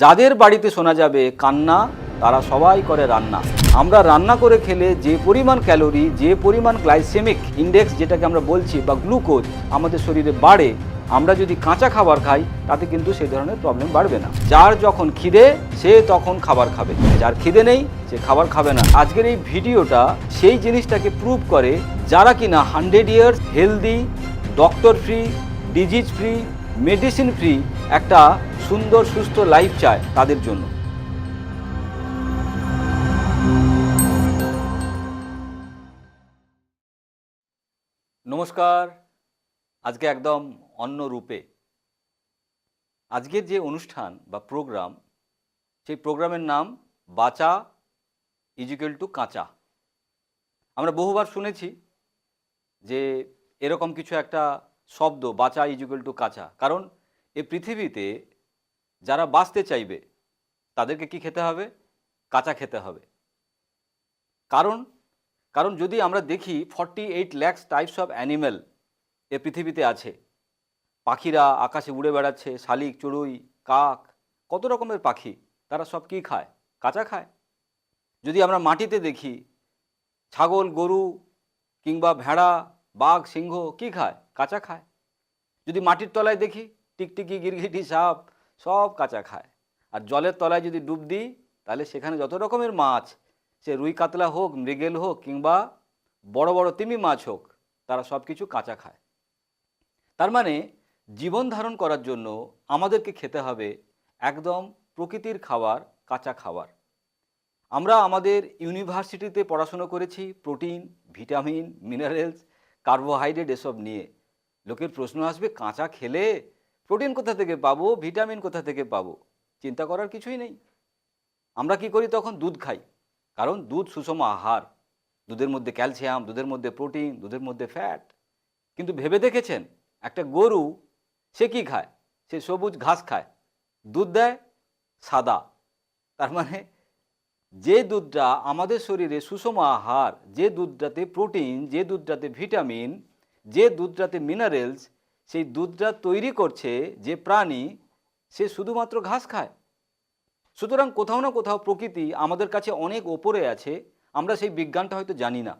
যাদের বাড়িতে শোনা যাবে কান্না, তারা সবাই করে রান্না। আমরা রান্না করে খেলে যে পরিমাণ ক্যালোরি, যে পরিমাণ গ্লাইসেমিক ইন্ডেক্স যেটাকে আমরা বলছি বা গ্লুকোজ আমাদের শরীরে বাড়ে, আমরা যদি কাঁচা খাবার খাই, তাতে কিন্তু সেই ধরনের প্রবলেম বাড়বে না। যার যখন খিদে, সে তখন খাবার খাবে। যার খিদে নেই, সে খাবার খাবে না। আজকের এই ভিডিওটা সেই জিনিসটাকে প্রুভ করে যারা কিনা hundred years healthy doctor free disease free medicine free একটা সুন্দর, সুস্থ লাইফ চায় তাদের জন্য। নমস্কার। আজকে একদম অন্য রূপে। আজকের যে অনুষ্ঠান বা প্রোগ্রাম সেই প্রোগ্রামের নাম বাঁচা ইজিক্যাল টু কাঁচা। আমরা বহুবার শুনেছি যে এরকম কিছু একটা শব্দ, বাঁচা ইজিক্যাল টু কাঁচা। কারণ এই পৃথিবীতে যারা বাঁচতে চাইবে, তাদেরকে কি খেতে হবে? কাঁচা খেতে হবে। কারণ কারণ যদি আমরা দেখি forty eight lakhs types of animal এ পৃথিবীতে আছে। পাখিরা আকাশে উড়ে বেড়াচ্ছে, শালিক, চড়ুই, কাক, কত রকমের পাখি, তারা সব কি খায়? কাঁচা খায়। যদি আমরা মাটিতে দেখি, ছাগল, গরু কিংবা ভেড়া বাঘ, সিংহ কি খায়? কাঁচা খায়। যদি মাটির তলায় দেখি, টিকটিকি, গিরগিটি, সাপ, সব কাঁচা খায়। আর জলের তলায় যদি ডুব দিই, তাহলে সেখানে যত রকমের মাছ, সে রুই কাতলা হোক, মৃগেল হোক, কিংবা বড় বড় তিমি মাছ হোক, তারা সব কিছু কাঁচা খায়। তার মানে জীবন ধারণ করার জন্য আমাদেরকে খেতে হবে একদম প্রকৃতির খাবার, কাঁচা খাবার। আমরা আমাদের ইউনিভার্সিটিতে পড়াশুনো করেছি, প্রোটিন, ভিটামিন, মিনারেলস কার্বোহাইড্রেট এসব নিয়ে। লোকের প্রশ্ন আসবে, কাঁচা খেলে প্রোটিন কোথা থেকে পাবো ভিটামিন কোথা থেকে পাবো? চিন্তা করার কিছুই নেই। আমরা কি করি তখন? দুধ খাই। কারণ দুধ সুষম আহার। দুধের মধ্যে ক্যালসিয়াম দুধের মধ্যে প্রোটিন দুধের মধ্যে ফ্যাট কিন্তু ভেবে দেখেছেন? একটা গরু, সে কি খায়? সে সবুজ ঘাস খায়। দুধ দেয় সাদা। তার মানে যে দুধটা আমাদের শরীরে সুষম আহার, যে দুধটাতে প্রোটিন, যে দুধটাতে ভিটামিন, যে দুধটাতে মিনারেলস, সেই দুধটা তৈরি করছে যে প্রাণী, সে শুধুমাত্র ঘাস খায়। সুতরাং কোথাও না কোথাও প্রকৃতি আমাদের কাছে অনেক ওপরে আছে, আমরা সেই বিজ্ঞানটা হয়তো জানি না।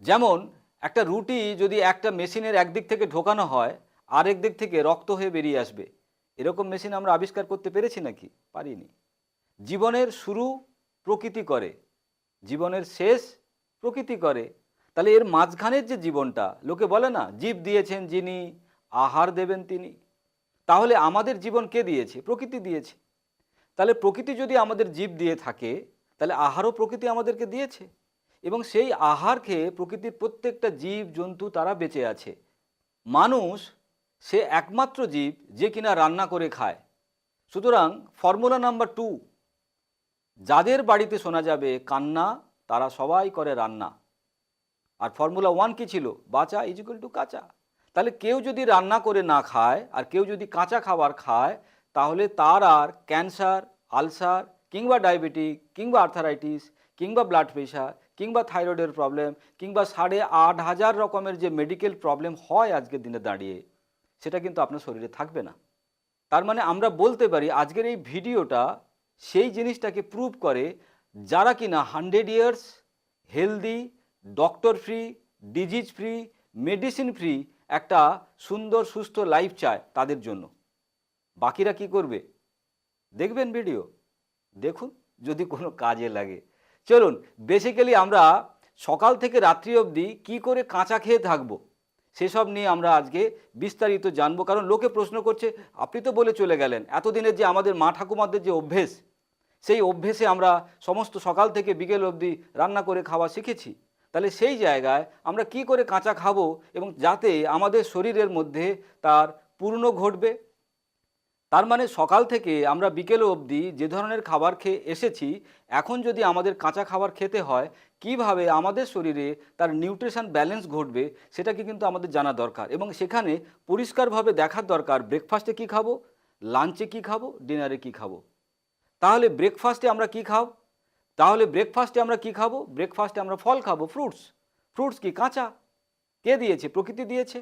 যেমন, একটা রুটি যদি একটা মেশিনের একদিক থেকে ঢোকানো হয়, আরেক দিক থেকে রক্ত হয়ে বেরিয়ে আসবে। এরকম মেশিন আমরা আবিষ্কার করতে পেরেছি নাকি? পারিনি। জীবনের শুরু প্রকৃতি করে, জীবনের শেষ প্রকৃতি করে। তাহলে এর মাঝখানের যে জীবনটা, লোকে বলে না, জীব দিয়েছেন যিনি, আহার দেবেন তিনি। তাহলে আমাদের জীবন কে দিয়েছে? প্রকৃতি দিয়েছে। তাহলে প্রকৃতি যদি আমাদের জীব দিয়ে থাকে, তাহলে আহারও প্রকৃতি আমাদেরকে দিয়েছে। এবং সেই আহার খেয়ে প্রকৃতির প্রত্যেকটা জীব, জন্তু তারা বেঁচে আছে। মানুষ, সে একমাত্র জীব যে কিনা রান্না করে খায়। সুতরাং ফর্মুলা নাম্বার টু যাদের বাড়িতে শোনা যাবে কান্না, তারা সবাই করে রান্না। আর ফর্মুলা ওয়ান কি ছিল? বাঁচা ইজিক্যাল টু কাঁচা। তাহলে কেউ যদি রান্না করে না খায়, আর কেউ যদি কাঁচা খাবার খায়, তাহলে তার আর ক্যান্সার আলসার কিংবা ডায়াবেটিক কিংবা আর্থারাইটিস কিংবা ব্লাড প্রেশার কিংবা থাইরয়েডের প্রবলেম কিংবা সাড়ে আট হাজার রকমের যে মেডিকেল প্রবলেম হয় আজকের দিনে দাঁড়িয়ে, সেটা কিন্তু আপনার শরীরে থাকবে না। তার মানে আমরা বলতে পারি, আজকের এই ভিডিওটা সেই জিনিসটাকে প্রুভ করে যারা কিনা hundred years healthy doctor free disease free medicine free একটা সুন্দর, সুস্থ লাইফ চায় তাদের জন্য। বাকিরা কি করবে? দেখবেন ভিডিও দেখুন যদি কোনো কাজে লাগে। চলুন বেসিক্যালি আমরা সকাল থেকে রাত্রি অবধি কি করে কাঁচা খেয়ে থাকব? সেসব নিয়ে আমরা আজকে বিস্তারিত জানব। কারণ লোকে প্রশ্ন করছে, আপনি তো বলে চলে গেলেন এতদিনের যে আমাদের মা ঠাকুমাদের যে অভ্যেস, সেই অভ্যেসে আমরা সমস্ত সকাল থেকে বিকেল অবধি রান্না করে খাওয়া শিখেছি। তাহলে সেই জায়গায় আমরা কি করে কাঁচা খাব এবং যাতে আমাদের শরীরের মধ্যে তার পূর্ণ ঘটবে? তার মানে সকাল থেকে আমরা বিকেল অবধি যে ধরনের খাবার খেয়ে এসেছি, এখন যদি আমাদের কাঁচা খাবার খেতে হয়, কীভাবে আমাদের শরীরে তার নিউট্রিশন ব্যালেন্স ঘটবে, সেটাকে কিন্তু আমাদের জানা দরকার। এবং সেখানে পরিষ্কারভাবে দেখার দরকার ব্রেকফাস্টে কি খাব লাঞ্চে কি খাব ডিনারে কি খাব। তাহলে ব্রেকফাস্টে আমরা কি খাব? তাহলে ব্রেকফাস্টে আমরা কি খাব? ব্রেকফাস্টে আমরা ফল খাব ফ্রুটস ফ্রুটস কি, কাঁচা। কে দিয়েছে? প্রকৃতি দিয়েছে।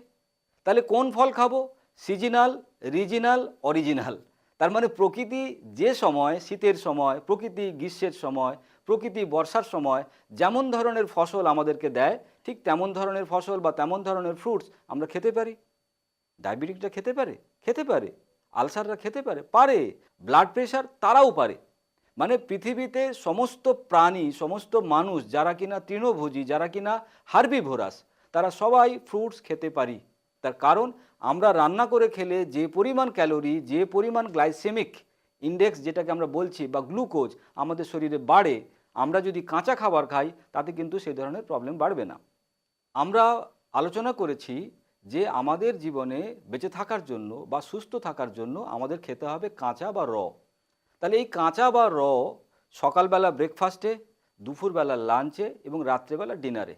তাহলে কোন ফল খাব? Seasonal, regional, original. তার মানে প্রকৃতি যে সময়, শীতের সময়, প্রকৃতি গ্রীষ্মের সময়, প্রকৃতি বর্ষার সময়, যেমন ধরনের ফসল আমাদেরকে দেয়, ঠিক তেমন ধরনের ফসল বা তেমন ধরনের ফ্রুটস আমরা খেতে পারি। ডায়াবেটিকটা খেতে পারে? খেতে পারে। আলসাররা খেতে পারে? পারে। ব্লাড প্রেশার তারাও পারে। মানে পৃথিবীতে সমস্ত প্রাণী, সমস্ত মানুষ, যারা কিনা তৃণভোজী, যারা কিনা হার্বিভোরাস, তারা সবাই ফ্রুটস খেতে পারি। তার কারণ, আমরা রান্না করে খেলে যে পরিমাণ ক্যালোরি, যে পরিমাণ গ্লাইসেমিক ইন্ডেক্স যেটাকে আমরা বলছি বা গ্লুকোজ আমাদের শরীরে বাড়ে, আমরা যদি কাঁচা খাবার খাই, তাতে কিন্তু সেই ধরনের প্রবলেম বাড়বে না। আমরা আলোচনা করেছি যে আমাদের জীবনে বেঁচে থাকার জন্য বা সুস্থ থাকার জন্য আমাদের খেতে হবে কাঁচা বা র তাহলে এই কাঁচা বা র সকালবেলা ব্রেকফাস্টে দুপুরবেলা লাঞ্চে এবং রাত্রেবেলা ডিনারে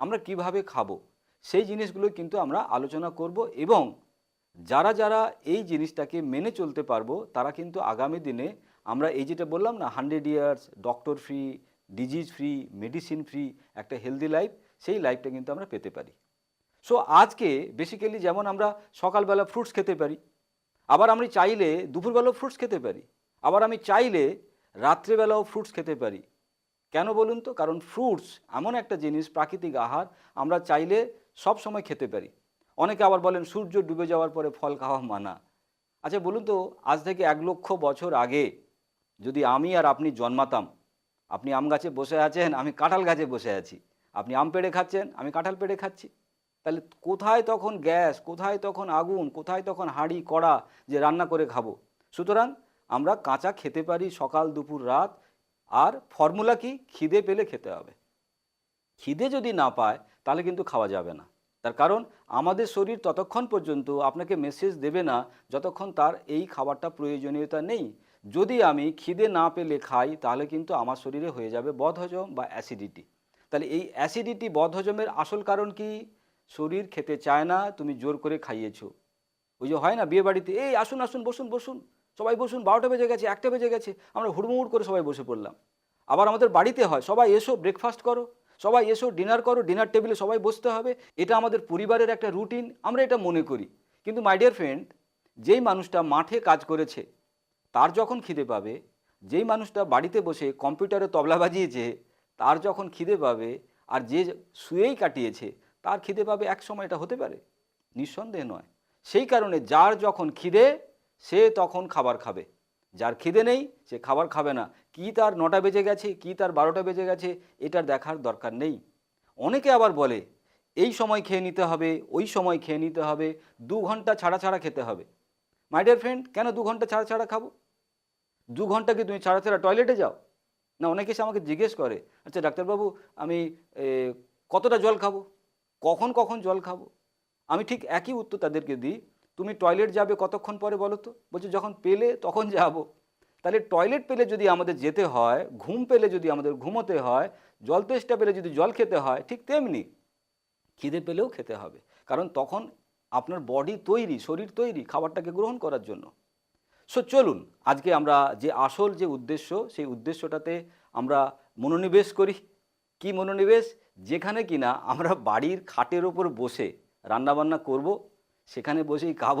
আমরা কীভাবে খাব? সেই জিনিসগুলো কিন্তু আমরা আলোচনা করব এবং যারা যারা এই জিনিসটাকে মেনে চলতে পারব, তারা কিন্তু আগামী দিনে আমরা এই যেটা বললাম না hundred years doctor free disease free medicine free একটা হেলদি লাইফ সেই লাইফটা কিন্তু আমরা পেতে পারি। সো আজকে বেসিক্যালি যেমন আমরা সকালবেলা ফ্রুটস খেতে পারি, আবার আমি চাইলে দুপুরবেলাও ফ্রুটস খেতে পারি, আবার আমি চাইলে রাত্রেবেলাও ফ্রুটস খেতে পারি। কেন বলুন তো? কারণ ফ্রুটস এমন একটা জিনিস, প্রাকৃতিক আহার, আমরা চাইলে সব সময় খেতে পারি। অনেকে আবার বলেন, সূর্য ডুবে যাওয়ার পরে ফল খাওয়া মানা। আচ্ছা বলুন তো, আজ থেকে এক লক্ষ বছর আগে যদি আমি আর আপনি জন্মাতাম, আপনি আম গাছে বসে আছেন, আমি কাঁঠাল গাছে বসে আছি। আপনি আম পেড়ে খাচ্ছেন, আমি কাঁঠাল পেড়ে খাচ্ছি। তাহলে কোথায় তখন গ্যাস, কোথায় তখন আগুন, কোথায় তখন হাঁড়ি, কড়া যে রান্না করে খাব? সুতরাং আমরা কাঁচা খেতে পারি সকাল, দুপুর, রাত। আর ফর্মুলা কি? খিদে পেলে খেতে হবে। খিদে যদি না পায় তাহলে কিন্তু খাওয়া যাবে না। তার কারণ আমাদের শরীর ততক্ষণ পর্যন্ত আপনাকে মেসেজ দেবে না যতক্ষণ তার এই খাবারটা প্রয়োজনীয়তা নেই। যদি আমি খিদে না পেলে খাই, তাহলে কিন্তু আমার শরীরে হয়ে যাবে বদহজম বা অ্যাসিডিটি তাহলে এই অ্যাসিডিটি বদহজমের আসল কারণ কি? শরীর খেতে চায় না, তুমি জোর করে খাইয়েছো। ওই যে হয় না বিয়ে বাড়িতে, এই আসুন আসুন, বসুন বসুন। সবাই বসুন, বারোটা বেজে গেছে, একটা বেজে গেছে। আমরা হুড়মুড় করে সবাই বসে পড়লাম। আবার আমাদের বাড়িতে হয়, সবাই এসো ব্রেকফাস্ট করো। সবাই এসো ডিনার করো ডিনার টেবিলে সবাই বসতে হবে। এটা আমাদের পরিবারের একটা রুটিন আমরা এটা মনে করি। কিন্তু মাই ডিয়ার ফ্রেন্ড যেই মানুষটা মাঠে কাজ করেছে, তার যখন খিদে পাবে, যেই মানুষটা বাড়িতে বসে কম্পিউটারে তবলা বাজিয়েছে, তার যখন খিদে পাবে আর যে শুয়েই কাটিয়েছে, তার খিদে পাবে এক সময় এটা হতে পারে। নিঃসন্দেহ নয়। সেই কারণে যার যখন খিদে, সে তখন খাবার খাবে। যার খিদে নেই, সে খাবার খাবে না। কি তার নটা বেজে গেছে, কি তার বারোটা বেজে গেছে, এটার দেখার দরকার নেই। অনেকে আবার বলে, এই সময় খেয়ে নিতে হবে, ওই সময় খেয়ে নিতে হবে, দু ঘণ্টা ছাড়া ছাড়া খেতে হবে। মাই ডিয়ার ফ্রেন্ড কেন দু ঘণ্টা ছাড়া ছাড়া খাব? দু ঘণ্টা কি তুমি ছাড়া ছাড়া টয়লেটে যাও? না, অনেকে এসে আমাকে জিজ্ঞেস করে আচ্ছা ডাক্তারবাবু, আমি কতটা জল খাব? কখন কখন জল খাব? আমি ঠিক একই উত্তর তাদেরকে দিই তুমি টয়লেট যাবে কতক্ষণ পরে বলো তো? বলছে, যখন পেলে তখন যাব। তাহলে টয়লেট পেলে যদি আমাদের যেতে হয়, ঘুম পেলে যদি আমাদের ঘুমোতে হয়, জল তেষ্টা পেলে যদি জল খেতে হয়, ঠিক তেমনি খিদে পেলেও খেতে হবে। কারণ তখন আপনার বডি তৈরি, শরীর তৈরি খাবারটাকে গ্রহণ করার জন্য। সো চলুন, আজকে আমরা যে আসল যে উদ্দেশ্য, সেই উদ্দেশ্যটাতে আমরা মনোনিবেশ করি। কি মনোনিবেশ? যেখানে কিনা আমরা বাড়ির খাটের ওপর বসে রান্নাবান্না করব সেখানে বসেই খাব,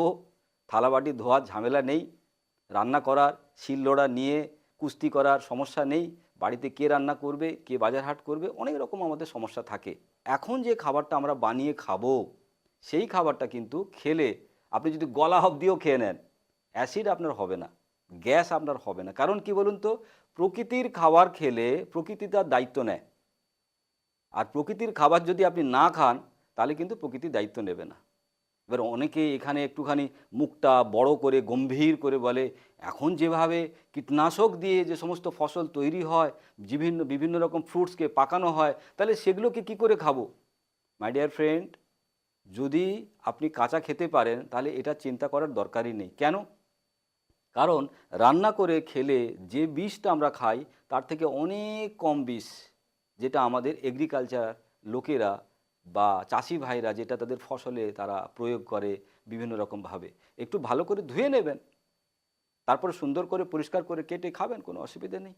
থালাবাটি ধোয়ার ঝামেলা নেই, রান্না করার শিলনোড়া নিয়ে কুস্তি করার সমস্যা নেই, বাড়িতে কে রান্না করবে, কে বাজার হাট করবে, অনেক রকম আমাদের সমস্যা থাকে। এখন যে খাবারটা আমরা বানিয়ে খাব, সেই খাবারটা কিন্তু খেলে আপনি যদি গলা হব দিয়েও খেয়ে নেন, অ্যাসিড আপনার হবে না, গ্যাস আপনার হবে না। কারণ কি বলুন তো, প্রকৃতির খাবার খেলে প্রকৃতি তার দায়িত্ব নেয়। আর প্রকৃতির খাবার যদি আপনি না খান, তাহলে কিন্তু প্রকৃতির দায়িত্ব নেবে না। এবার অনেকে এখানে একটুখানি মুখটা বড় করে, গম্ভীর করে বলে, এখন যেভাবে কীটনাশক দিয়ে যে সমস্ত ফসল তৈরি হয়, বিভিন্ন বিভিন্ন রকম ফ্রুটসকে পাকানো হয়, তাহলে সেগুলোকে কি করে খাব? মাই ডিয়ার ফ্রেন্ড যদি আপনি কাঁচা খেতে পারেন, তাহলে এটা চিন্তা করার দরকারই নেই। কেন? কারণ রান্না করে খেলে যে বিষটা আমরা খাই, তার থেকে অনেক কম বিষ, যেটা আমাদের এগ্রিকালচার লোকেরা বা চাষি ভাইরা যেটা তাদের ফসলে তারা প্রয়োগ করে বিভিন্ন রকমভাবে একটু ভালো করে ধুয়ে নেবেন, তারপরে সুন্দর করে পরিষ্কার করে কেটে খাবেন, কোনো অসুবিধা নেই।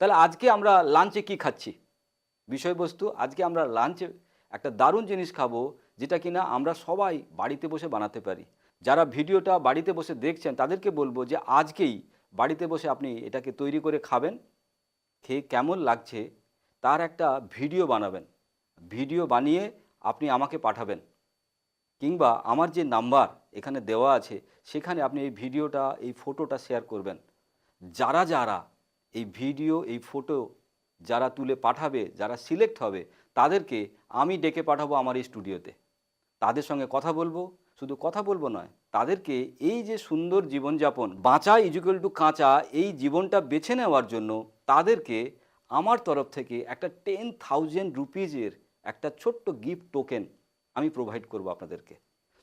তাহলে আজকে আমরা লাঞ্চে কি খাচ্ছি? বিষয়বস্তু, আজকে আমরা লাঞ্চে একটা দারুণ জিনিস খাব, যেটা কিনা আমরা সবাই বাড়িতে বসে বানাতে পারি। যারা ভিডিওটা বাড়িতে বসে দেখছেন, তাদেরকে বলব যে আজকেই বাড়িতে বসে আপনি এটাকে তৈরি করে খাবেন, খেয়ে কেমন লাগছে, তার একটা ভিডিও বানাবেন। ভিডিও বানিয়ে আপনি আমাকে পাঠাবেন। কিংবা আমার যে নাম্বার এখানে দেওয়া আছে, সেখানে আপনি এই ভিডিওটা, এই ফটোটা শেয়ার করবেন। যারা যারা এই ভিডিও, এই ফটো যারা তুলে পাঠাবে, যারা সিলেক্ট হবে, তাদেরকে আমি ডেকে পাঠাবো আমার এই স্টুডিওতে। তাদের সঙ্গে কথা বলব। শুধু কথা বলব নয়, তাদেরকে এই যে সুন্দর জীবনযাপন, বাঁচা ইজুকাল টু কাঁচা, এই জীবনটা বেছে নেওয়ার জন্য তাদেরকে আমার তরফ থেকে একটা টেন থাউজেন্ড রুপিজের একটা ছোট্ট গিফট টোকেন আমি প্রোভাইড করব আপনাদেরকে।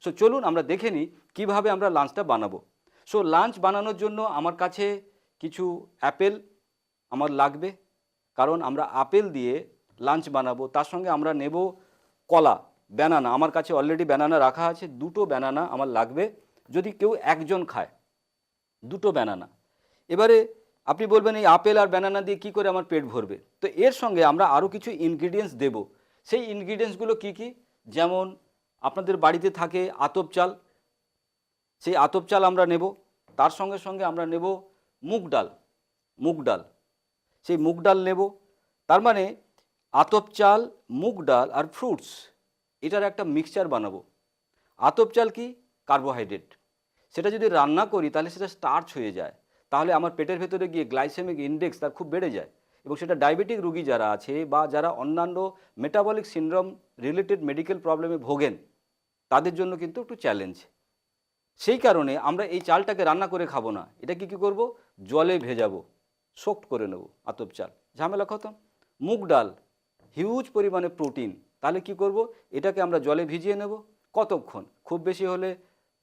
সো চলুন আমরা দেখে নিই কীভাবে আমরা লাঞ্চটা বানাবো। সো লাঞ্চ বানানোর জন্য আমার কাছে কিছু অ্যাপেল আমার লাগবে। কারণ আমরা আপেল দিয়ে লাঞ্চ বানাবো। তার সঙ্গে আমরা নেব কলা ব্যানানা আমার কাছে অলরেডি ব্যানানা রাখা আছে। দুটো ব্যানানা আমার লাগবে। যদি কেউ একজন খায়, দুটো ব্যানানা এবারে আপনি বলবেন, এই আপেল আর ব্যানানা দিয়ে কি করে আমার পেট ভরবে? তো এর সঙ্গে আমরা আরও কিছু ইনগ্রিডিয়েন্টস দেব। সেই ইনগ্রিডিয়েন্টসগুলো কি কি? যেমন আপনাদের বাড়িতে থাকে আতপ চাল, সেই আতপ চাল আমরা নেব, তার সঙ্গে সঙ্গে আমরা নেব মুগ ডাল মুগ ডাল, সেই মুগ ডাল নেব, তার মানে আতপ চাল, মুগ ডাল আর ফ্রুটস এটার একটা মিক্সচার বানাবো। আতপ চাল কি? কার্বোহাইড্রেট সেটা যদি রান্না করি তাহলে সেটা স্টার্চ হয়ে যায়, তাহলে আমার পেটের ভেতরে গিয়ে গ্লাইসেমিক ইন্ডেক্স তার খুব বেড়ে যায়। এবং সেটা ডায়াবেটিক রুগী যারা আছে বা যারা অন্যান্য মেটাবলিক সিনড্রোম রিলেটেড মেডিকেল প্রবলেমে ভোগেন, তাদের জন্য কিন্তু একটু চ্যালেঞ্জ সেই কারণে আমরা এই চালটাকে রান্না করে খাব না। এটা কি কি করব? জলে ভেজাবো সোক্ট করে নেব, আতপ চাল। ঝামেলা খতম। মুগ ডাল হিউজ পরিমাণে প্রোটিন তাহলে কি করব? এটাকে আমরা জলে ভিজিয়ে নেব কতক্ষণ? খুব বেশি হলে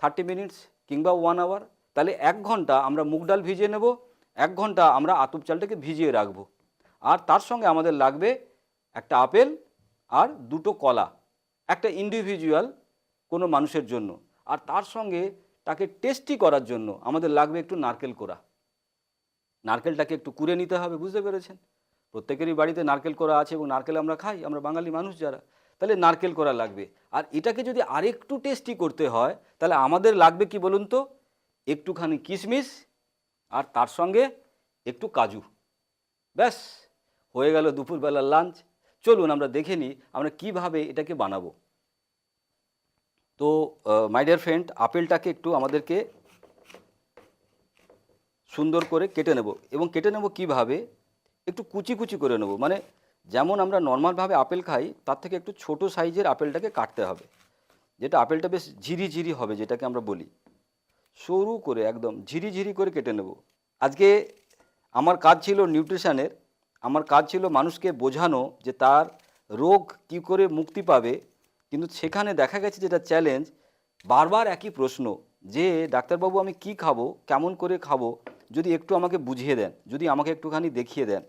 থার্টি মিনিটস কিংবা ওয়ান আওয়ার তাহলে এক ঘণ্টা আমরা মুগ ডাল ভিজিয়ে নেব, এক ঘণ্টা আমরা আতপ চালটাকে ভিজিয়ে রাখব। আর তার সঙ্গে আমাদের লাগবে একটা আপেল আর দুটো কলা, একটা ইন্ডিভিজুয়াল কোনো মানুষের জন্য। আর তার সঙ্গে তাকে টেস্টি করার জন্য আমাদের লাগবে একটু নারকেল কোড়া। নারকেলটাকে একটু কুড়ে নিতে হবে, বুঝতে পেরেছেন? প্রত্যেকেরই বাড়িতে নারকেল করা আছে এবং নারকেল আমরা খাই, আমরা বাঙালি মানুষ যারা, তাহলে নারকেল করা লাগবে। আর এটাকে যদি আরেকটু টেস্টি করতে হয়, তাহলে আমাদের লাগবে কি বলুন তো? একটুখানি কিশমিশ আর তার সঙ্গে একটু কাজু। ব্যাস। হয়ে গেল দুপুরবেলার লাঞ্চ চলুন আমরা দেখে নিই আমরা কীভাবে এটাকে বানাবো। তো মাই ডিয়ার ফ্রেন্ড আপেলটাকে একটু আমাদেরকে সুন্দর করে কেটে নেব এবং কেটে নেব কীভাবে? একটু কুচি কুচি করে নেব। মানে যেমন আমরা নর্মালভাবে আপেল খাই, তার থেকে একটু ছোট সাইজের আপেলটাকে কাটতে হবে। যেটা আপেলটা বেশ ঝিরি ঝিরি হবে যেটাকে আমরা বলি। সরু করে, একদম ঝিরি ঝিরি করে কেটে নেব। আজকে আমার কাজ ছিল নিউট্রিশনের আমার কাজ ছিল মানুষকে বোঝানো যে তার রোগ কি করে মুক্তি পাবে, কিন্তু সেখানে দেখা গেছে যেটা চ্যালেঞ্জ বারবার একই প্রশ্ন, যে ডাক্তারবাবু আমি কি খাব, কেমন করে খাব, যদি একটু আমাকে বুঝিয়ে দেন, যদি আমাকে একটুখানি দেখিয়ে দেন।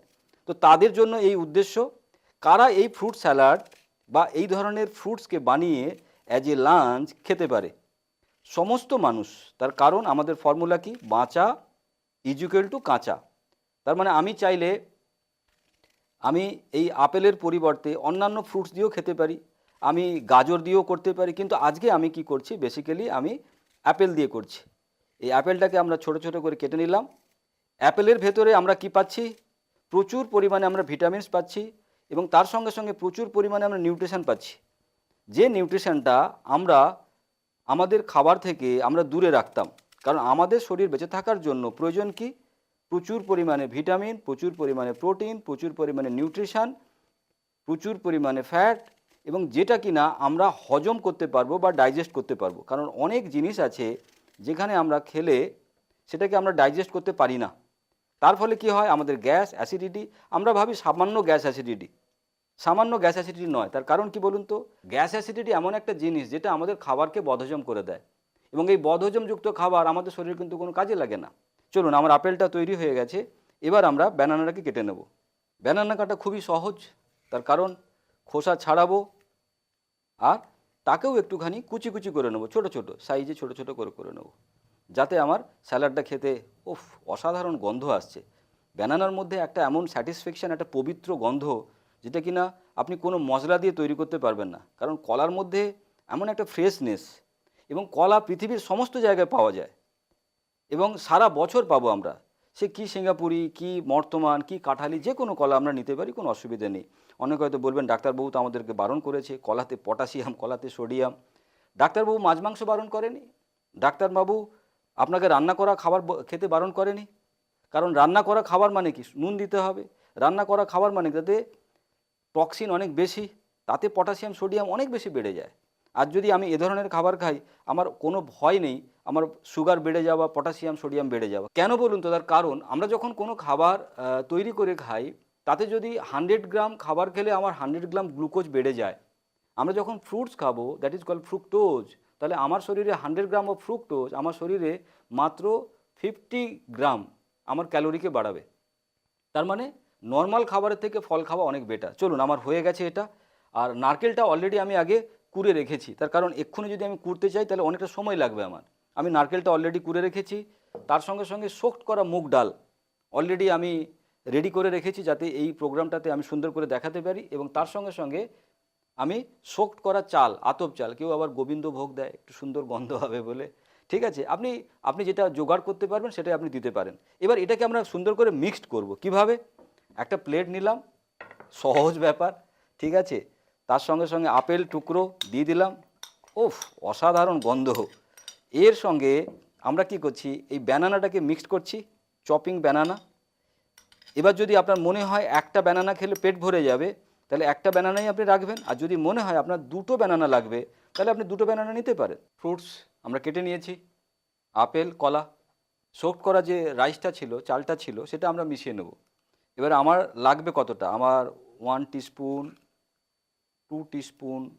তো তাদের জন্য এই উদ্দেশ্য, কারা এই ফ্রুট স্যালাড বা এই ধরনের ফ্রুটসকে বানিয়ে অ্যাজ এ লাঞ্চ খেতে পারে? সমস্ত মানুষ, তার কারণ আমাদের ফর্মুলা কি? বাঁচা ইজুকেল টু কাঁচা। তার মানে আমি চাইলে আমি এই আপেলের পরিবর্তে অন্যান্য ফ্রুটস দিয়েও খেতে পারি। আমি গাজর দিয়েও করতে পারি, কিন্তু আজকে আমি কি করছি? বেসিক্যালি আমি অ্যাপেল দিয়ে করছি। এই অ্যাপেলটাকে আমরা ছোট ছোট করে কেটে নিলাম। অ্যাপেলের ভেতরে আমরা কি পাচ্ছি? প্রচুর পরিমাণে আমরা ভিটামিনস পাচ্ছি এবং তার সঙ্গে সঙ্গে প্রচুর পরিমাণে আমরা নিউট্রিশন পাচ্ছি। যে নিউট্রিশনটা আমরা আমাদের খাবার থেকে আমরা দূরে রাখতাম, কারণ আমাদের শরীর বেঁচে থাকার জন্য প্রয়োজন কি? প্রচুর পরিমাণে ভিটামিন, প্রচুর পরিমাণে প্রোটিন, প্রচুর পরিমাণে নিউট্রিশন, প্রচুর পরিমাণে ফ্যাট এবং যেটা কিনা আমরা হজম করতে পারব বা ডাইজেস্ট করতে পারব। কারণ অনেক জিনিস আছে যেখানে আমরা খেলে সেটাকে আমরা ডাইজেস্ট করতে পারি না। তার ফলে কি হয়? আমাদের গ্যাস অ্যাসিডিটি, আমরা ভাবি সামান্য গ্যাস অ্যাসিডিটি। সামান্য গ্যাস অ্যাসিডিটি নয়। তার কারণ কি বলুন তো? গ্যাস অ্যাসিডিটি এমন একটা জিনিস যেটা আমাদের খাবারকে বদহজম করে দেয়। এবং এই বদহজমযুক্ত খাবার আমাদের শরীরে কিন্তু কোনো কাজে লাগে না। চলুন, আমার আপেলটা তৈরি হয়ে গেছে, এবার আমরা ব্যানানাটাকে কেটে নেব। ব্যানানা কাটা খুবই সহজ, তার কারণ খোসা ছাড়াবো আর তাকেও একটুখানি কুচি কুচি করে নেব, ছোট ছোট, সাইজে ছোট ছোট করে করে নেব, যাতে আমার স্যালাডটা খেতে, উফ, অসাধারণ গন্ধ আসছে। ব্যানানার মধ্যে একটা এমন স্যাটিসফ্যাকশান, একটা পবিত্র গন্ধ, যেটা কিনা আপনি কোনো মশলা দিয়ে তৈরি করতে পারবেন না, কারণ কলার মধ্যে এমন একটা ফ্রেশনেস এবং কলা পৃথিবীর সমস্ত জায়গায় পাওয়া যায়। এবং সারা বছর পাবো আমরা। সে কি সিঙ্গাপুরি, কি বর্তমান, কি কাঁঠালি, যে কোনো কলা আমরা নিতে পারি, কোনো অসুবিধা নেই। অনেকে হয়তো বলবেন, ডাক্তারবাবু তো আমাদেরকে বারণ করেছে, কলাতে পটাশিয়াম, কলাতে সোডিয়াম। ডাক্তারবাবু মাছ, মাংস বারণ করেনি? ডাক্তারবাবু আপনাকে রান্না করা খাবার খেতে বারণ করেনি? কারণ রান্না করা খাবার মানে কি? নুন দিতে হবে। রান্না করা খাবার মানে তাতে টক্সিন অনেক বেশি, তাতে পটাশিয়াম, সোডিয়াম অনেক বেশি বেড়ে যায়। আর যদি আমি এ ধরনের খাবার খাই, আমার কোনো ভয় নেই, আমার সুগার বেড়ে যাওয়া পটাশিয়াম সোডিয়াম বেড়ে যাওয়া। কেন বলুন তো? তার কারণ, আমরা যখন কোনো খাবার তৈরি করে খাই, তাতে যদি হান্ড্রেড গ্রাম খাবার খেলে আমার হান্ড্রেড গ্রাম গ্লুকোজ বেড়ে যায়, আমরা যখন ফ্রুটস খাব দ্যাট ইজ কল ফ্রুক্টোজ তাহলে আমার শরীরে হান্ড্রেড গ্রাম অফ ফ্রুক্টোজ আমার শরীরে মাত্র ফিফটি গ্রাম আমার ক্যালোরিকে বাড়াবে। তার মানে নর্মাল খাবারের থেকে ফল খাওয়া অনেক বেটার চলুন, আমার হয়ে গেছে এটা। আর নারকেলটা অলরেডি আমি আগে কুড়ে রেখেছি। তার কারণ এক্ষুনি যদি আমি কুড়তে চাই, তাহলে অনেকটা সময় লাগবে আমার। আমি নারকেলটা অলরেডি কুড়ে রেখেছি। তার সঙ্গে সঙ্গে সোক্ট করা মুগ ডাল অলরেডি আমি রেডি করে রেখেছি যাতে এই প্রোগ্রামটাতে আমি সুন্দর করে দেখাতে পারি এবং তার সঙ্গে সঙ্গে আমি সোক্ট করা চাল, আতপ চাল, কেউ আবার গোবিন্দ ভোগ দেয়, একটু সুন্দর গন্ধ হবে বলে। ঠিক আছে, আপনি আপনি যেটা জোগাড় করতে পারবেন সেটাই আপনি দিতে পারেন। এবার এটাকে আমরা সুন্দর করে মিক্সড করব। কীভাবে? একটা প্লেট নিলাম, সহজ ব্যাপার, ঠিক আছে? তার সঙ্গে সঙ্গে আপেল টুকরো দিয়ে দিলাম। ওফ অসাধারণ গন্ধ। এর সঙ্গে আমরা কি করছি, এই ব্যানানাটাকে মিক্সড করছি চপিং ব্যানানা এবার যদি আপনার মনে হয় একটা ব্যানানা খেলে পেট ভরে যাবে, তাহলে একটা ব্যানানাই আপনি রাখবেন। আর যদি মনে হয় আপনার দুটো ব্যানানা লাগবে, তাহলে আপনি দুটো ব্যানানা নিতে পারেন। ফ্রুটস আমরা কেটে নিয়েছি, আপেল, কলা। সোক করা যে রাইসটা ছিল, চালটা ছিল, সেটা আমরা মিশিয়ে নেব। এবার আমার লাগবে কতটা? আমার one teaspoon two teaspoon,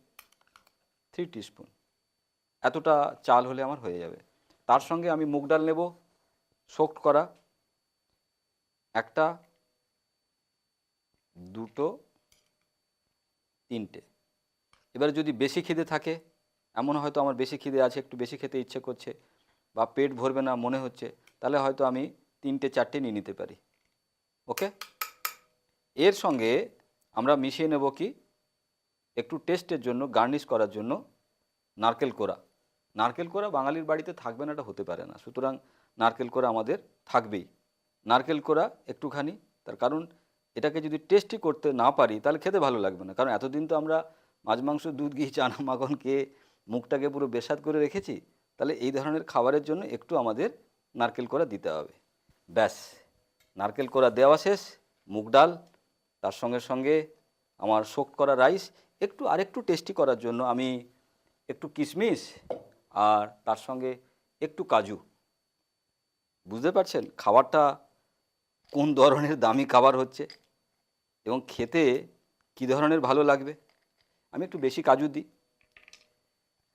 three teaspoon. এতটা চাল হলে আমার হয়ে যাবে। তার সঙ্গে আমি মুগ ডাল নেব সোকড করা, একটা, দুটো, তিনটে। এবারে যদি বেশি খিদে থাকে, এমন হয়তো আমার বেশি খিদে আছে, একটু বেশি খেতে ইচ্ছে করছে বা পেট ভরবে না, মনে হচ্ছে, তাহলে হয়তো আমি তিনটে, চারটে নিয়ে নিতে পারি। ওকে? এর সঙ্গে আমরা মিশিয়ে নেব কি? একটু টেস্টের জন্য গার্নিশ করার জন্য নারকেল কোড়া। নারকেল কোড়া বাঙালির বাড়িতে থাকবে না, এটা হতে পারে না। সুতরাং নারকেল কোড়া আমাদের থাকবেই। নারকেল কোড়া একটুখানি, তার কারণ এটাকে যদি টেস্টি করতে না পারি, তাহলে খেতে ভালো লাগবে না। কারণ এতদিন তো আমরা মাছ মাংস দুধ, ঘি চানা মাখন খেয়ে মুখটাকে পুরো বেসাদ করে রেখেছি, তাহলে এই ধরনের খাবারের জন্য একটু আমাদের নারকেল কোড়া দিতে হবে। ব্যাস, নারকেল কোড়া দেওয়া শেষ, মুগ ডাল, তার সঙ্গে সঙ্গে আমার শোক করা রাইস একটু আরেকটু টেস্টি করার জন্য আমি একটু কিশমিশ আর তার সঙ্গে একটু কাজু। বুঝতে পারছেন? খাবারটা কোন ধরনের দামি খাবার হচ্ছে এবং খেতে কী ধরনের ভালো লাগবে? আমি একটু বেশি কাজু দিই।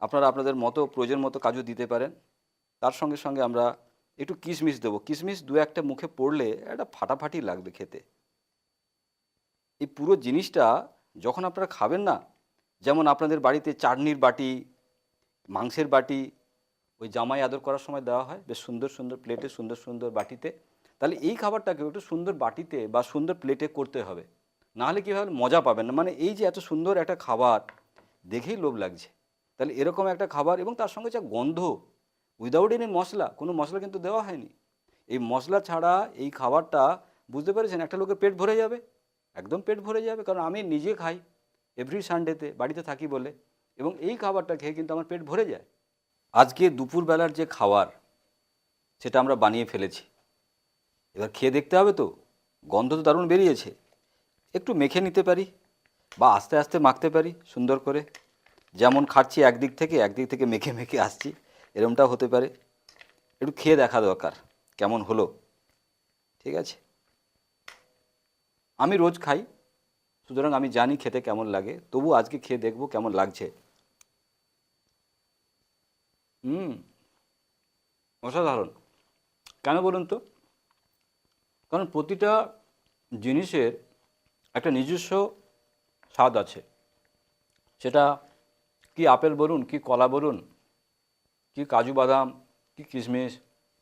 আপনারা আপনাদের মতো, প্রয়োজন মতো কাজু দিতে পারেন। তার সঙ্গে সঙ্গে আমরা একটু কিশমিশ দেবো। কিশমিশ দু একটা মুখে পড়লে একটা ফাটাফাটি লাগবে খেতে। এই পুরো জিনিসটা যখন আপনারা খাবেন না, যেমন আপনাদের বাড়িতে চাটনির বাটি, মাংসের বাটি, ওই জামাই আদর করার সময় দেওয়া হয়, বেশ সুন্দর সুন্দর প্লেটে, সুন্দর সুন্দর বাটিতে, তাহলে এই খাবারটাকে একটু সুন্দর বাটিতে বা সুন্দর প্লেটে করতে হবে। নাহলে কীভাবে মজা পাবেন না। মানে এই যে এত সুন্দর একটা খাবার, দেখেই লোভ লাগছে। তাহলে এরকম একটা খাবার এবং তার সঙ্গে যা গন্ধ উইদাউট এনি মশলা, কোনো মশলা কিন্তু দেওয়া হয়নি। এই মশলা ছাড়া এই খাবারটা, বুঝতে পেরেছেন? একটা লোকের পেট ভরে যাবে। একদম পেট ভরে যাবে, কারণ আমি নিজে খাই। এভরি সানডেতে বাড়িতে থাকি বলে। এবং এই খাবারটা খেয়ে কিন্তু আমার পেট ভরে যায়। আজকে দুপুরবেলার যে খাবার সেটা আমরা বানিয়ে ফেলেছি। এবার খেয়ে দেখতে হবে তো, গন্ধ তো দারুণ বেরিয়েছে। একটু মেখে নিতে পারি বা আস্তে আস্তে মাখতে পারি, সুন্দর করে। যেমন খাচ্ছি একদিক থেকে একদিক থেকে মেখে মেখে আসছি, এরমটাও হতে পারে। একটু খেয়ে দেখা দরকার, কেমন হলো। ঠিক আছে? আমি রোজ খাই, সুতরাং আমি জানি খেতে কেমন লাগে তবু আজকে খেয়ে দেখব কেমন লাগছে। হুম, অসাধারণ। কেন বলুন তো? কারণ প্রতিটা জিনিসের একটা নিজস্ব স্বাদ আছে। সেটা কি আপেল বলুন, কি কলা বলুন, কি কাজু বাদাম, কি কিশমিশ,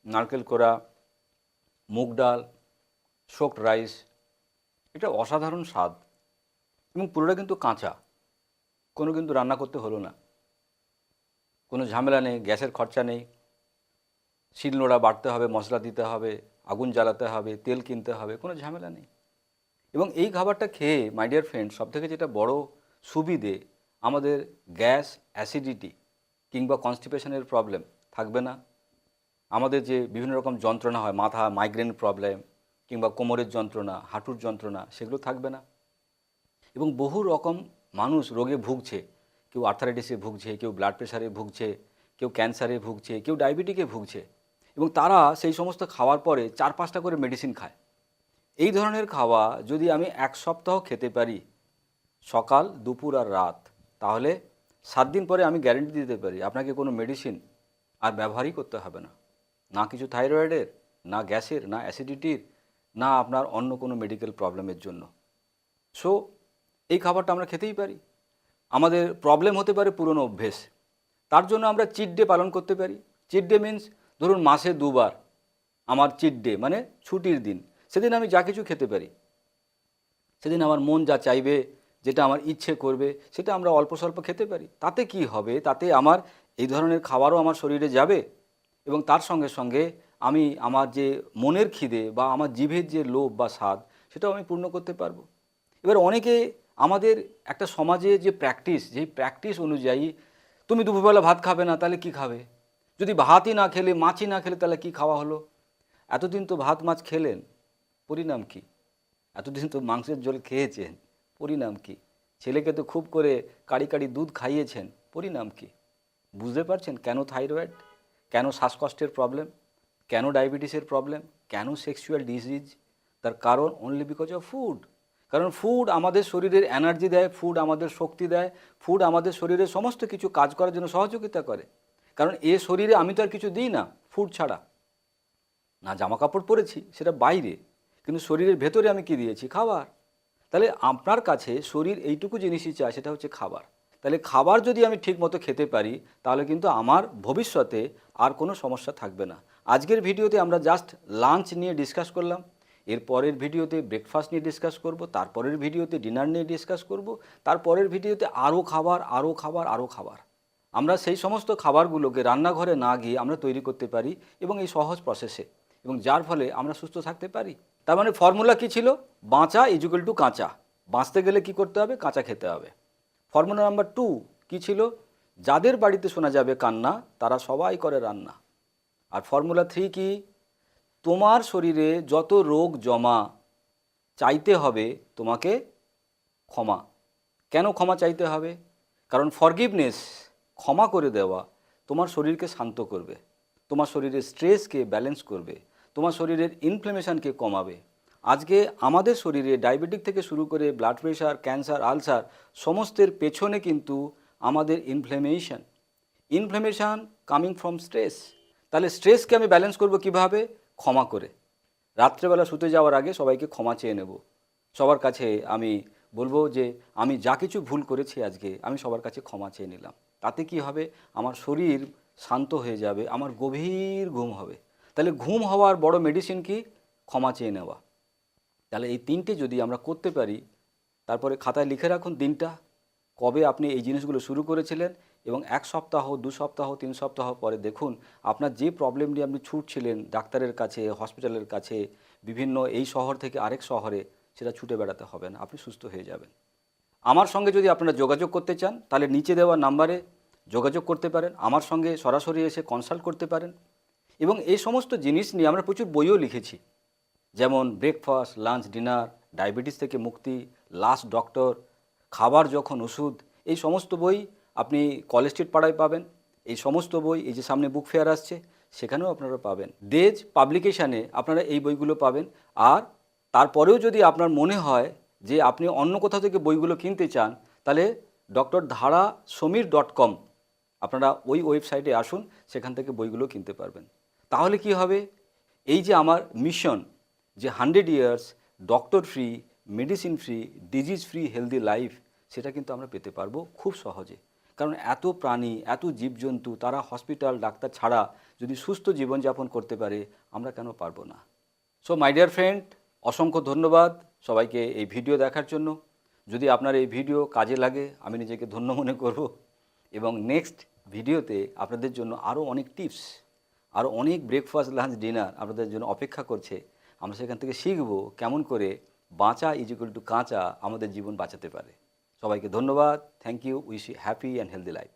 নারকেল কোড়া, মুগ ডাল সোকড রাইস এটা অসাধারণ স্বাদ এবং পুরোটা কিন্তু কাঁচা। কোনো কিন্তু রান্না করতে হলো না। কোনো ঝামেলা নেই, গ্যাসের খরচা নেই। শিলনোড়া বাড়তে হবে, মশলা দিতে হবে, আগুন জ্বালাতে হবে, তেল কিনতে হবে, কোনো ঝামেলা নেই। এবং এই খাবারটা খেয়ে মাই ডিয়ার ফ্রেন্ড সবথেকে যেটা বড় সুবিধে আমাদের গ্যাস অ্যাসিডিটি কিংবা কনস্টিপেশনের প্রবলেম থাকবে না। আমাদের যে বিভিন্ন রকম যন্ত্রণা হয়, মাথা মাইগ্রেন প্রবলেম কিংবা কোমরের যন্ত্রণা, হাঁটুর যন্ত্রণা, সেগুলো থাকবে না। এবং বহু রকম মানুষ রোগে ভুগছে। কেউ আর্থারাইটিসে ভুগছে, কেউ ব্লাড প্রেশারে ভুগছে, কেউ ক্যান্সারে ভুগছে, কেউ ডায়াবেটিকে ভুগছে। এবং তারা সেই সমস্ত খাওয়ার পরে চার পাঁচটা করে মেডিসিন খায়। এই ধরনের খাওয়া যদি আমি এক সপ্তাহ খেতে পারি, সকাল, দুপুর আর রাত, তাহলে সাত দিন পরে আমি গ্যারেন্টি দিতে পারি, আপনাকে কোনো মেডিসিন আর ব্যবহারই করতে হবে না। না কিছু থাইরয়েডের না গ্যাসের, না অ্যাসিডিটির না আপনার অন্য কোনো মেডিকেল প্রবলেমের জন্য। সো এই খাবারটা আমরা খেতেই পারি। আমাদের প্রবলেম হতে পারে পুরনো অভ্যেস। তার জন্য আমরা চিট ডে পালন করতে পারি। চিট ডে মিন্স ধরুন মাসে দুবার আমার চিট ডে মানে ছুটির দিন। সেদিন আমি যা কিছু খেতে পারি। সেদিন আমার মন যা চাইবে, যেটা আমার ইচ্ছে করবে, সেটা আমরা অল্প স্বল্প খেতে পারি। তাতে কি হবে? তাতে আমার এই ধরনের খাবারও আমার শরীরে যাবে এবং তার সঙ্গে সঙ্গে আমি আমার যে মনের খিদে বা আমার জিভের যে লোভ বা স্বাদ, সেটাও আমি পূর্ণ করতে পারব। এবার অনেকে আমাদের একটা সমাজে যে প্র্যাকটিস যেই প্র্যাকটিস অনুযায়ী তুমি দুপুরবেলা ভাত খাবে না, তাহলে কি খাবে? যদি ভাতই না খেলে, মাছই না খেলে, তাহলে কি খাওয়া হলো? এতদিন তো ভাত মাছ খেলেন, পরিণাম কি? এতদিন তো মাংসের ঝোল খেয়েছেন, পরিণাম কি? ছেলেকে তো খুব করে কাড়ি কাড়ি দুধ খাইয়েছেন, পরিণাম কি? বুঝতে পারছেন কেন থাইরয়েড কেন শ্বাসকষ্টের প্রবলেম কেন ডায়াবেটিসের প্রবলেম কেন সেক্সুয়াল ডিজিজ তার কারণ অনলি বিকজ অফ ফুড কারণ ফুড আমাদের শরীরের এনার্জি দেয় ফুড আমাদের শক্তি দেয় ফুড আমাদের শরীরে সমস্ত কিছু কাজ করার জন্য সহযোগিতা করে। কারণ এ শরীরে আমি তো আর কিছু দিই না ফুড ছাড়া। না জামা কাপড় পরেছি, সেটা বাইরে, কিন্তু শরীরের ভেতরে আমি কি দিয়েছি? খাবার। তাহলে আপনার কাছে শরীর এইটুকু জিনিসই চায়, সেটা হচ্ছে খাবার। তাহলে খাবার যদি আমি ঠিক মতো খেতে পারি, তাহলে কিন্তু আমার ভবিষ্যতে আর কোনো সমস্যা থাকবে না। আজকের ভিডিওতে আমরা জাস্ট লাঞ্চ নিয়ে ডিসকাস করলাম। এর পরের ভিডিওতে ব্রেকফাস্ট নিয়ে ডিসকাস করব তারপরের ভিডিওতে ডিনার নিয়ে ডিসকাস করব তারপরের ভিডিওতে আরও খাবার আরও খাবার আরও খাবার। আমরা সেই সমস্ত খাবারগুলোকে রান্নাঘরে না গিয়ে আমরা তৈরি করতে পারি এবং এই সহজ প্রসেসে এবং যার ফলে আমরা সুস্থ থাকতে পারি। তার মানে ফর্মুলা কী ছিল? বাঁচা ইজুকাল টু কাঁচা। বাঁচতে গেলে কি করতে হবে? কাঁচা খেতে হবে। ফর্মুলা নাম্বার টু কী ছিল? যাদের বাড়িতে শোনা যাবে কান্না, তারা সবাই করে রান্না। আর ফর্মুলা থ্রি কি? তোমার শরীরে যত রোগ জমা চাইতে হবে তোমাকে ক্ষমা। কেন ক্ষমা চাইতে হবে? কারণ ফরগিভনেস ক্ষমা করে দেওয়া তোমার শরীরকে শান্ত করবে, তোমার শরীরের স্ট্রেসকে ব্যালেন্স করবে, তোমার শরীরের ইনফ্লেমেশনকে কমাবে। আজকে আমাদের শরীরে ডায়াবেটিক থেকে শুরু করে ব্লাড প্রেশার ক্যান্সার আলসার সমস্তের পেছনে কিন্তু আমাদের inflammation inflammation coming from stress তাহলে স্ট্রেসকে আমি ব্যালেন্স করব কীভাবে? ক্ষমা করে। রাত্রেবেলা শুতে যাওয়ার আগে সবাইকে ক্ষমা চেয়ে নেব। সবার কাছে আমি বলব যে, আমি যা কিছু ভুল করেছি আজকে, আমি সবার কাছে ক্ষমা চেয়ে নিলাম। তাতে কি হবে? আমার শরীর শান্ত হয়ে যাবে, আমার গভীর ঘুম হবে। তাহলে ঘুম হওয়ার বড় মেডিসিন কি? ক্ষমা চেয়ে নেওয়া। তাহলে এই তিনটে যদি আমরা করতে পারি, তারপরে খাতায় লিখে রাখুন দিনটা। কবে আপনি এই জিনিসগুলো শুরু করেছিলেন? এবং এক সপ্তাহ, দু সপ্তাহ, তিন সপ্তাহ পরে দেখুন আপনার যে প্রবলেম নিয়ে আপনি ছুটছিলেন ডাক্তারের কাছে হসপিটালের কাছে, বিভিন্ন এই শহর থেকে আরেক শহরে, সেটা ছুটে বেড়াতে হবে না। আপনি সুস্থ হয়ে যাবেন। আমার সঙ্গে যদি আপনারা যোগাযোগ করতে চান, তাহলে নিচে দেওয়া নাম্বারে যোগাযোগ করতে পারেন। আমার সঙ্গে সরাসরি এসে কনসাল্ট করতে পারেন। এবং এই সমস্ত জিনিস নিয়ে আমরা প্রচুর বইও লিখেছি। যেমন ব্রেকফাস্ট লাঞ্চ ডিনার ডায়াবেটিস থেকে মুক্তি লাস্ট ডক্টর খাবার যখন ওষুধ, এই সমস্ত বই আপনি কলেজ স্ট্রিট পাড়ায় পাবেন, এই সমস্ত বই, এই যে সামনে বুক ফেয়ার আসছে, সেখানেও আপনারা পাবেন। দেজ পাবলিকেশানে আপনারা এই বইগুলো পাবেন। আর তারপরেও যদি আপনার মনে হয় যে আপনি অন্য কোথাও থেকে বইগুলো কিনতে চান, তাহলে ডক্টর ধারা সমীর ডট কম আপনারা ওই ওয়েবসাইটে আসুন, সেখান থেকে বইগুলো কিনতে পারবেন। তাহলে কি হবে? এই যে আমার মিশন, যে hundred years, doctor free, medicine free, disease free, healthy life, সেটা কিন্তু আমরা পেতে পারব খুব সহজে। কারণ এত প্রাণী, এত জীবজন্তু তারা হসপিটাল ডাক্তার ছাড়া যদি সুস্থ জীবনযাপন করতে পারে, আমরা কেন পারব না? সো মাই ডিয়ার ফ্রেন্ড অসংখ্য ধন্যবাদ সবাইকে এই ভিডিও দেখার জন্য। যদি আপনার এই ভিডিও কাজে লাগে, আমি নিজেকে ধন্য মনে করব। এবং নেক্সট ভিডিওতে আপনাদের জন্য আরও অনেক টিপস আরও অনেক ব্রেকফাস্ট লাঞ্চ ডিনার আপনাদের জন্য অপেক্ষা করছে। আমরা সেখান থেকে শিখব কেমন করে বাঁচা ইজিক্যাল টু কাঁচা আমাদের জীবন বাঁচাতে পারে। সবাইকে ধন্যবাদ। Thank you wish you happy and healthy life